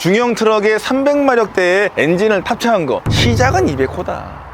중형 트럭에 300마력대의 엔진을 탑재한 거 시작은 200호다.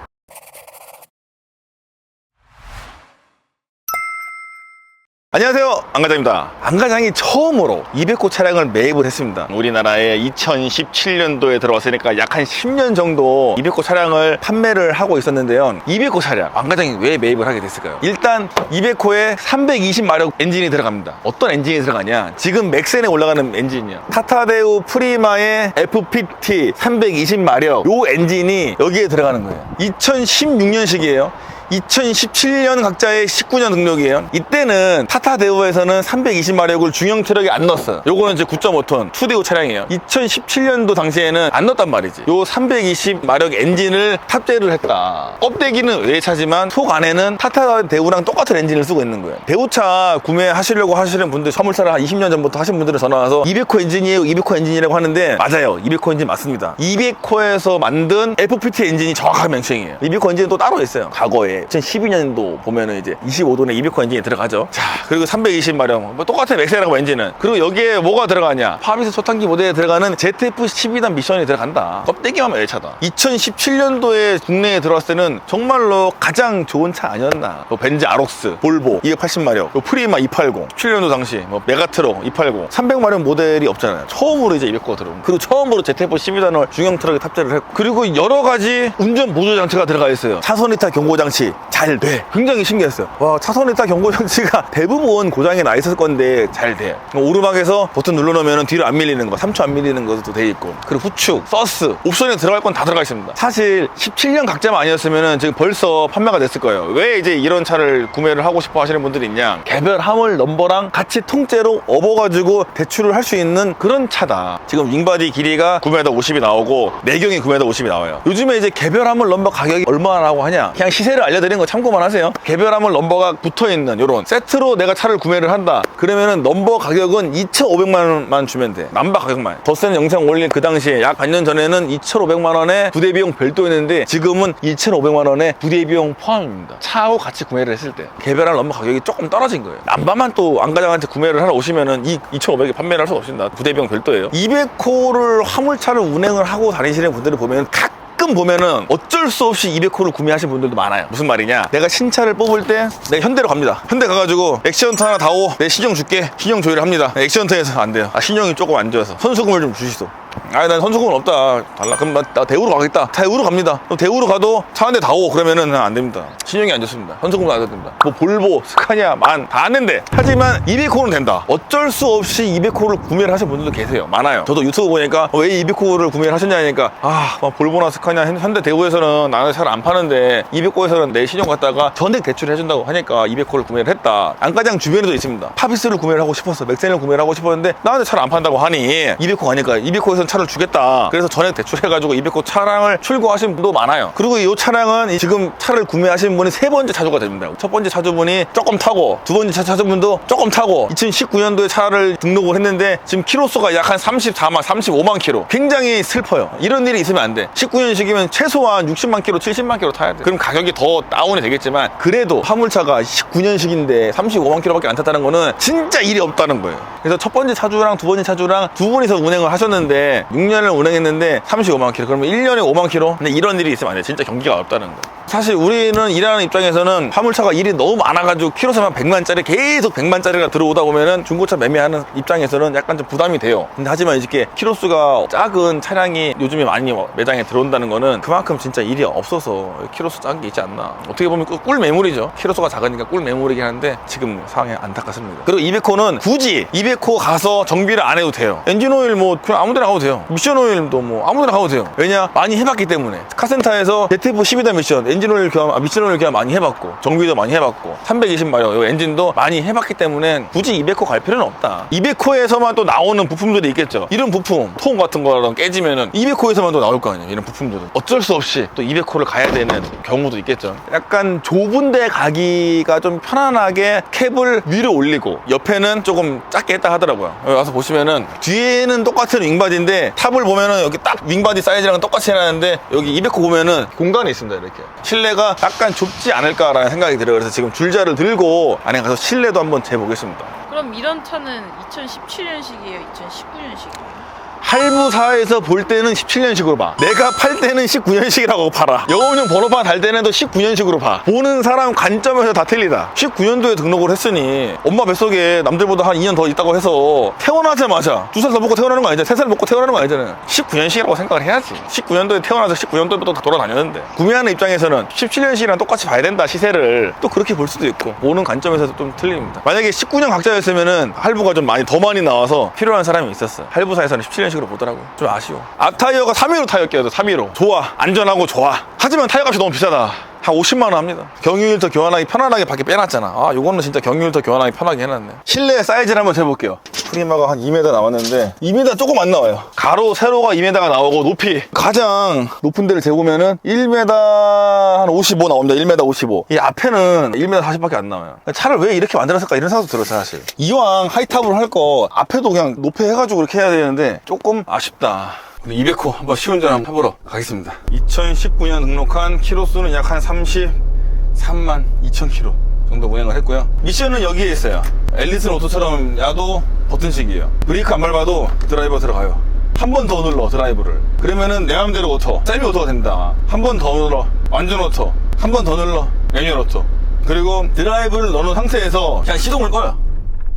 안녕하세요. 안과장입니다. 안과장이 처음으로 200호 차량을 매입을 했습니다. 우리나라에 2017년도에 들어왔으니까 약 한 10년 정도 200호 차량을 판매를 하고 있었는데요. 200호 차량 안과장이 왜 매입을 하게 됐을까요? 일단 200호에 320마력 엔진이 들어갑니다. 어떤 엔진이 들어가냐? 지금 맥센에 올라가는 엔진이요. 타타데우 프리마의 FPT 320마력 요 엔진이 여기에 들어가는 거예요. 2016년식이에요 2017년 각자의 19년 등록이에요. 이때는 타타 데우에서는 320마력을 중형 트럭에 안 넣었어요. 요거는 이제 9.5톤 2대우 차량이에요. 2017년도 당시에는 안 넣었단 말이지. 요 320마력 엔진을 탑재를 했다. 껍데기는 외차지만 속 안에는 타타 데우랑 똑같은 엔진을 쓰고 있는 거예요. 대우차 구매하시려고 하시는 분들 화물차를 한 20년 전부터 하신 분들은 전화 와서 200호 엔진이에요. 200호 엔진이라고 하는데 맞아요. 200호 엔진 맞습니다. 200호에서 만든 FPT 엔진이 정확한 명칭이에요. 200호 엔진은 또 따로 있어요. 과거에 2012년도 보면은 이제 25도내 200호 엔진이 들어가죠. 자, 그리고 320마력. 뭐 똑같은 맥세라고 엔진은. 그리고 여기에 뭐가 들어가냐? 파비스 초탄기 모델에 들어가는 ZF-12단 미션이 들어간다. 껍데기만 외차다. 2017년도에 국내에 들어왔을 때는 정말로 가장 좋은 차 아니었나. 뭐 벤즈 아록스, 볼보 280마력, 뭐 프리마 280, 17년도 당시 뭐 메가트럭 280, 300마력 모델이 없잖아요. 처음으로 이제 200호가 들어온. 그리고 처음으로 ZF-12단을 중형 트럭에 탑재를 했고. 그리고 여러 가지 운전 보조 장치가 들어가 있어요. 차선 이탈 경고 장치 잘 돼. 굉장히 신기했어요. 와, 차선 이탈 경고 장치가 대부분 고장이 나 있었을 건데 잘 돼. 오르막에서 버튼 눌러놓으면 뒤로 안 밀리는 거, 3초 안 밀리는 것도 돼 있고. 그리고 후축, 서스, 옵션에 들어갈 건 다 들어가 있습니다. 사실 17년 각자만 아니었으면 지금 벌써 판매가 됐을 거예요. 왜 이제 이런 차를 구매를 하고 싶어 하시는 분들이 있냐? 개별 화물 넘버랑 같이 통째로 업어가지고 대출을 할 수 있는 그런 차다. 지금 윙바디 길이가 9m 50이 나오고 내경이 9m 50이 나와요. 요즘에 이제 개별 화물 넘버 가격이 얼마라고 하냐? 그냥 시세를 알려 드리는 거 참고만 하세요. 개별 화물 넘버가 붙어 있는 요런 세트로 내가 차를 구매를 한다. 그러면은 넘버 가격은 2,500만 원만 주면 돼. 남바 가격만. 더센 영상 올린 그 당시에 약 반년 전에는 2,500만 원에 부대 비용 별도였는데 지금은 2,500만 원에 부대 비용 포함입니다. 차하고 같이 구매를 했을 때 개별한 넘버 가격이 조금 떨어진 거예요. 남바만 또 안과장한테 구매를 하러 오시면은 이 2,500에 판매를 할수 없습니다. 부대 비용 별도예요. 200호를 화물차를 운행을 하고 다니시는 분들을 보면 각 가끔 보면은 어쩔 수 없이 200호를 구매하신 분들도 많아요. 무슨 말이냐? 내가 신차를 뽑을 때 내가 현대로 갑니다. 현대 가가지고 액시언트 하나 다오. 내 신용 줄게. 신용 조율을 합니다. 액시언트에서 안 돼요. 아, 신용이 조금 안 좋아서 선수금을 좀 주시소. 아니 난 선수금은 없다. 달라. 그럼 나, 나 대우로 가겠다. 대우로 갑니다. 그럼 대우로 가도 차 한 대 다 오 그러면은 안 됩니다. 신용이 안 좋습니다. 선수금은 안 됩니다. 뭐 볼보 스카니아 만 다 안된대 하지만 200호는 된다. 어쩔 수 없이 200호를 구매를 하신 분들도 계세요. 많아요. 저도 유튜브 보니까 왜 200호를 구매를 하셨냐니까 아뭐 볼보나 스카니아 현- 현대 대우에서는 나는 잘 안 파는데 200호에서는 내 신용 갖다가 전액 대출을 해준다고 하니까 200호를 구매를 했다. 안과장 주변에도 있습니다. 파비스를 구매를 하고 싶었어 맥센을 구매를 하고 싶었는데 나한테 잘 안 판다고 하니 200호 가니까 200호에서 는 차를 주겠다. 그래서 전액 대출해가지고 200호 차량을 출고하신 분도 많아요. 그리고 이 차량은 이 지금 차를 구매하신 분이 세 번째 차주가 됩니다. 첫 번째 차주분이 조금 타고 두 번째 차- 차주분도 조금 타고 2019년도에 차를 등록을 했는데 지금 키로수가 약 한 34만 35만 키로. 굉장히 슬퍼요. 이런 일이 있으면 안돼. 19년식이면 최소한 60만 키로 70만 키로 타야 돼. 그럼 가격이 더 다운이 되겠지만 그래도 화물차가 19년식인데 35만 키로밖에 안 탔다는 거는 진짜 일이 없다는 거예요. 그래서 첫 번째 차주랑 두 번째 차주랑 두 분이서 운행을 하셨는데 6년을 운행했는데 35만 키로 그러면 1년에 5만 키로 근데 이런 일이 있으면 안 돼 진짜 경기가 어렵다는 거예요 사실 우리는 일하는 입장에서는 화물차가 일이 너무 많아가지고 키로수만 100만짜리 계속 100만짜리가 들어오다 보면은 중고차 매매하는 입장에서는 약간 좀 부담이 돼요. 근데 하지만 이렇게 키로수가 작은 차량이 요즘에 많이 매장에 들어온다는 거는 그만큼 진짜 일이 없어서 키로수 작은 게 있지 않나. 어떻게 보면 꿀- 꿀 매물이죠. 키로수가 작으니까 꿀 매물이긴 한데 지금 상황이 안타깝습니다. 그리고 200호는 굳이 200호 가서 정비를 안 해도 돼요. 엔진 오일 뭐 그냥 아무 데나 가도 돼요. 미션 오일도 뭐 아무 데나 가도 돼요. 왜냐? 많이 해봤기 때문에. 카센터에서 ZF 12단 미션 엔진 오일 교환, 아, 미션 오일 교환 많이 해봤고 정비도 많이 해봤고 320마력 이 엔진도 많이 해봤기 때문에 굳이 200호 갈 필요는 없다. 200호에서만 또 나오는 부품들이 있겠죠. 이런 부품, 통 같은 거랑 깨지면은 200호에서만 또 나올 거 아니에요. 이런 부품들은. 어쩔 수 없이 또 200호를 가야 되는 경우도 있겠죠. 약간 좁은 데 가기가 좀 편안하게 캡을 위로 올리고 옆에는 조금 작게 했다 하더라고요. 여기 와서 보시면은 뒤에는 똑같은 윙바디인데 탑을 보면은 여기 딱 윙바디 사이즈랑 똑같이 해놨는데 여기 200호 보면은 공간이 있습니다. 이렇게. 실내가 약간 좁지 않을까라는 생각이 들어요. 그래서 지금 줄자를 들고 안에 가서 실내도 한번 재보겠습니다. 그럼 이런 차는 2017년식이에요? 2019년식이에요? 할부사에서 볼 때는 17년식으로 봐. 내가 팔 때는 19년식이라고 팔아. 영업용 번호판 달 때는 또 19년식으로 봐. 보는 사람 관점에서 다 틀리다. 19년도에 등록을 했으니 엄마 뱃속에 남들보다 한 2년 더 있다고 해서 태어나자마자 두 살 더 먹고 태어나는 거 아니잖아. 세 살 먹고 태어나는 거 아니잖아. 19년식이라고 생각을 해야지. 19년도에 태어나서 19년도부터 다 돌아다녔는데 구매하는 입장에서는 17년식이랑 똑같이 봐야 된다 시세를 또 그렇게 볼 수도 있고 보는 관점에서 좀 틀립니다. 만약에 19년 각자였으면은 할부가 좀 많이 더 많이 나와서 필요한 사람이 있었어요. 할부사에서는 17년식 으로 보더라고요. 좀 아쉬워. 앞 타이어가 3위로 타이어 껴도 3위로 좋아 안전하고 좋아. 하지만 타이어 값이 너무 비싸다. 한 50만 원 합니다. 경유일터 교환하기 편안하게 밖에 빼놨잖아. 아, 요거는 진짜 경유일터 교환하기 편하게 해놨네. 실내 사이즈를 한번 재볼게요. 프리마가 한 2m 나왔는데 2m 조금 안 나와요. 가로, 세로가 2m가 나오고 높이 가장 높은 데를 재보면은 1m 한 55 나옵니다. 1m 55. 이 앞에는 1m 40밖에 안 나와요. 차를 왜 이렇게 만들었을까 이런 생각도 들어요, 사실. 이왕 하이탑으로 할 거 앞에도 그냥 높이 해가지고 이렇게 해야 되는데 조금 아쉽다. 200호 한번 시운전 한번 해보러 가겠습니다. 2019년 등록한 키로수는 약 한 33만 2천 키로 정도 운행을 했고요. 미션은 여기에 있어요. 앨리슨 오토처럼 야도 버튼식이에요. 브레이크 안 밟아도 드라이버 들어가요. 한 번 더 눌러 드라이브를. 그러면은 내 마음대로 오토, 세미 오토가 된다. 한 번 더 눌러 완전 오토. 한 번 더 눌러 매뉴얼 오토. 그리고 드라이브를 넣은 상태에서 그냥 시동을 꺼요.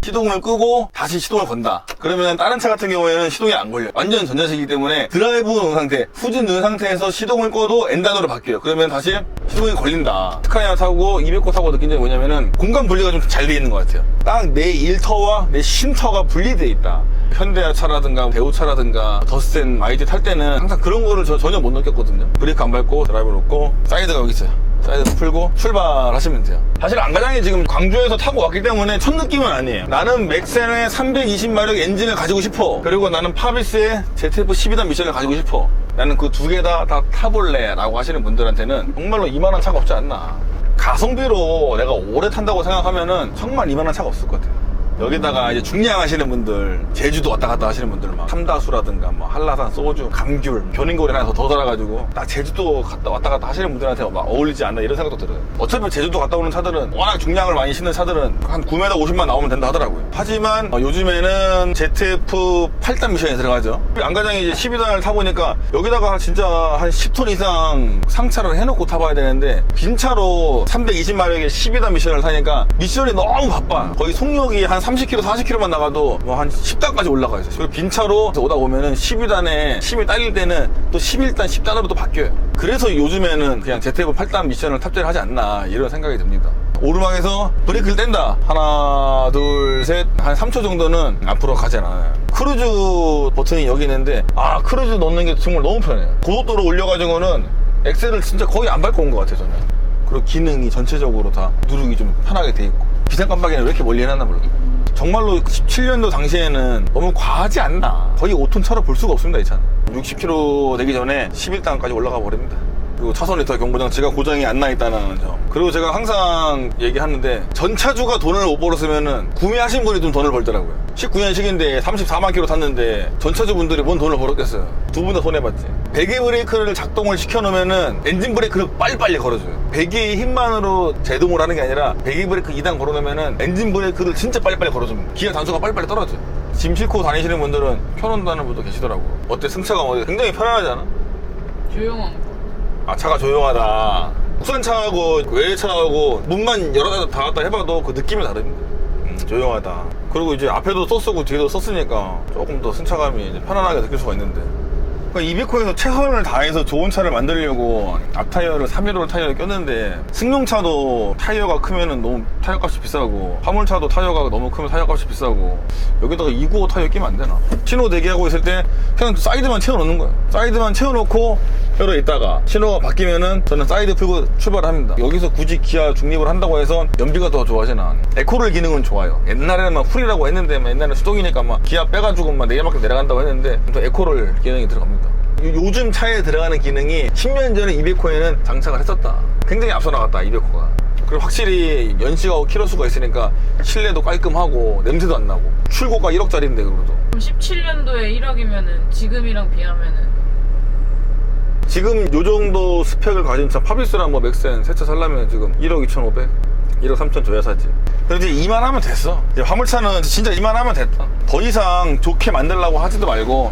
시동을 끄고 다시 시동을 건다. 그러면 다른 차 같은 경우에는 시동이 안 걸려. 완전 전자식이기 때문에 드라이브 넣은 상태, 후진 넣은 상태에서 시동을 꺼도 N단으로 바뀌어요. 그러면 다시 시동이 걸린다. 스카니아 타고 200호 타고 느낀 점이 뭐냐면은 공간 분리가 좀 잘 돼 있는 것 같아요. 딱 내 일터와 내 쉼터가 분리돼 있다. 현대차라든가 대우차라든가 더센 아이디 탈 때는 항상 그런 거를 저 전혀 못 느꼈거든요. 브레이크 안 밟고 드라이브 놓고 사이드가 여기 있어요. 사이드 풀고 출발하시면 돼요. 사실 안가장이 지금 광주에서 타고 왔기 때문에 첫 느낌은 아니에요. 나는 맥센의 320마력 엔진을 가지고 싶어. 그리고 나는 파비스의 ZF 12단 미션을 가지고 싶어. 나는 그 두 개 다 다 타볼래 라고 하시는 분들한테는 정말로 이만한 차가 없지 않나. 가성비로 내가 오래 탄다고 생각하면은 정말 이만한 차가 없을 것 같아요. 여기다가 이제 중량 하시는 분들, 제주도 왔다 갔다 하시는 분들 막 삼다수라든가 뭐 한라산, 소주, 감귤, 견인고리 하나 더 달아가지고 딱 제주도 갔다 왔다 갔다 하시는 분들한테 막 어울리지 않나 이런 생각도 들어요. 어차피 제주도 갔다 오는 차들은 워낙 중량을 많이 싣는 차들은 한 9m 50만 나오면 된다 하더라고요. 하지만 어, 요즘에는 ZF 8단 미션에 들어가죠. 안 과장이 이제 12단을 타보니까 여기다가 진짜 한 10톤 이상 상차를 해놓고 타봐야 되는데 빈 차로 320마력의 12단 미션을 타니까 미션이 너무 바빠. 거의 속력이 한 30km, 40km만 나가도 뭐 한 10단까지 올라가 있어요. 그리고 빈 차로 오다 보면은 12단에 힘이 딸릴 때는 또 11단, 10단으로 또 바뀌어요. 그래서 요즘에는 그냥 ZF 8단 미션을 탑재를 하지 않나 이런 생각이 듭니다. 오르막에서 브레이크를 뗀다. 하나, 둘, 셋. 한 3초 정도는 앞으로 가지 않아요. 크루즈 버튼이 여기 있는데, 아, 크루즈 넣는 게 정말 너무 편해요. 고속도로 올려가지고는 엑셀을 진짜 거의 안 밟고 온 것 같아요, 저는. 그리고 기능이 전체적으로 다 누르기 좀 편하게 돼 있고. 비상 깜빡이는 왜 이렇게 멀리 해놨나 모르겠어요. 정말로 17년도 당시에는 너무 과하지 않나. 거의 5톤 차로 볼 수가 없습니다, 이 차는. 60km 되기 전에 11단까지 올라가 버립니다. 그리고 차선 리터 경보장치가 고장이 안 나 있다는 점. 그리고 제가 항상 얘기하는데 전차주가 돈을 못 벌었으면은 구매하신 분이 좀 돈을 벌더라고요. 19년식인데 34만 킬로 탔는데 전차주 분들이 뭔 돈을 벌었겠어요. 두 분 다 손해봤지. 배기 브레이크를 작동을 시켜놓으면은 엔진 브레이크를 빨리빨리 걸어줘요. 배기의 힘만으로 제동을 하는 게 아니라 배기 브레이크 2단 걸어놓으면은 엔진 브레이크를 진짜 빨리빨리 걸어줍니다. 기어 단수가 빨리빨리 떨어져요. 짐 싣고 다니시는 분들은 켜놓는다는 분도 계시더라고. 어때 승차감 어때? 굉장히 편안하지 않아? 조용한 거. 아 차가 조용하다. 국산차하고 외제차하고 문만 열어 닫았다 해봐도 그 느낌이 다릅니다. 음, 조용하다. 그리고 이제 앞에도 썼쓰고 뒤에도 썼으니까 조금 더 승차감이 편안하게 느낄 수가 있는데 그러니까 이베코에서 최선을 다해서 좋은 차를 만들려고 앞 타이어를 315 타이어를 꼈는데 승용차도 타이어가 크면은 너무 타이어 값이 비싸고 화물차도 타이어가 너무 크면 타이어 값이 비싸고 여기다가 295 타이어 끼면 안 되나? 신호 대기하고 있을 때 그냥 사이드만 채워놓는 거예요. 사이드만 채워놓고 열어 있다가 신호가 바뀌면은 저는 사이드 풀고 출발합니다. 여기서 굳이 기아 중립을 한다고 해서 연비가 더 않아요. 에코를 기능은 좋아요. 옛날에는 막 풀이라고 했는데 막 옛날에 수동이니까 막 기아 빼가지고 막 내리막길 내려간다고 했는데 또 에코를 기능이 들어갑니다 요- 요즘 차에 들어가는 기능이 10년 전에 200호에는 장착을 했었다. 굉장히 앞서 나갔다, 200호가. 그리고 확실히 연식하고 키로수가 있으니까 실내도 깔끔하고 냄새도 안 나고. 출고가 1억짜리인데 그래도. 그럼 17년도에 1억이면은 지금이랑 비하면은? 지금 요 정도 스펙을 가진 차 파비스랑 뭐 맥센 새 차 살려면 지금 1억 2,500 1억 3천 줘야 사지. 근데 이제 이만 하면 됐어. 이제 화물차는 진짜 이만 하면 됐다. 더 이상 좋게 만들려고 하지도 말고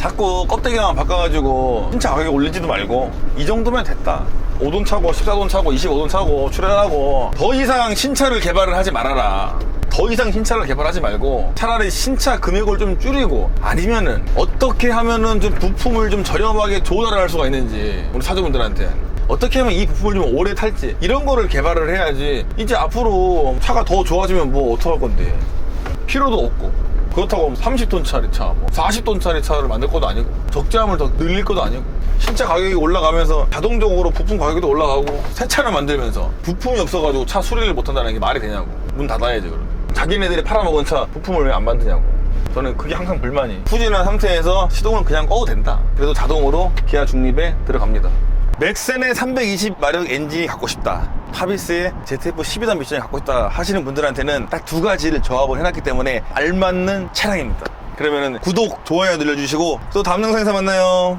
자꾸 껍데기만 바꿔가지고 신차 가격 올리지도 말고 이 정도면 됐다. 5돈 차고 14돈 차고 25돈 차고 출연하고 더 이상 신차를 개발을 하지 말아라. 더 이상 신차를 개발하지 말고 차라리 신차 금액을 좀 줄이고 아니면은 어떻게 하면은 좀 부품을 좀 저렴하게 조달할 수가 있는지 우리 사주분들한테. 어떻게 하면 이 부품을 좀 오래 탈지 이런 거를 개발을 해야지. 이제 앞으로 차가 더 좋아지면 뭐 어떡할 건데? 필요도 없고 그렇다고 30톤짜리 차, 뭐 40톤짜리 차를 만들 것도 아니고 적재함을 더 늘릴 것도 아니고 신차 가격이 올라가면서 자동적으로 부품 가격도 올라가고 새 차를 만들면서 부품이 없어가지고 차 수리를 못한다는 게 말이 되냐고. 문 닫아야지 그럼 자기네들이 팔아먹은 차 부품을 왜 안 만드냐고. 저는 그게 항상 불만이. 후진한 상태에서 시동을 그냥 꺼도 된다. 그래도 자동으로 기아 중립에 들어갑니다 맥센의 320 마력 엔진이 갖고 싶다. 하비스의 ZF 12단 미션이 갖고 싶다 하시는 분들한테는 딱 두 가지를 조합을 해놨기 때문에 알맞는 차량입니다. 그러면은 구독, 좋아요 눌러주시고 또 다음 영상에서 만나요.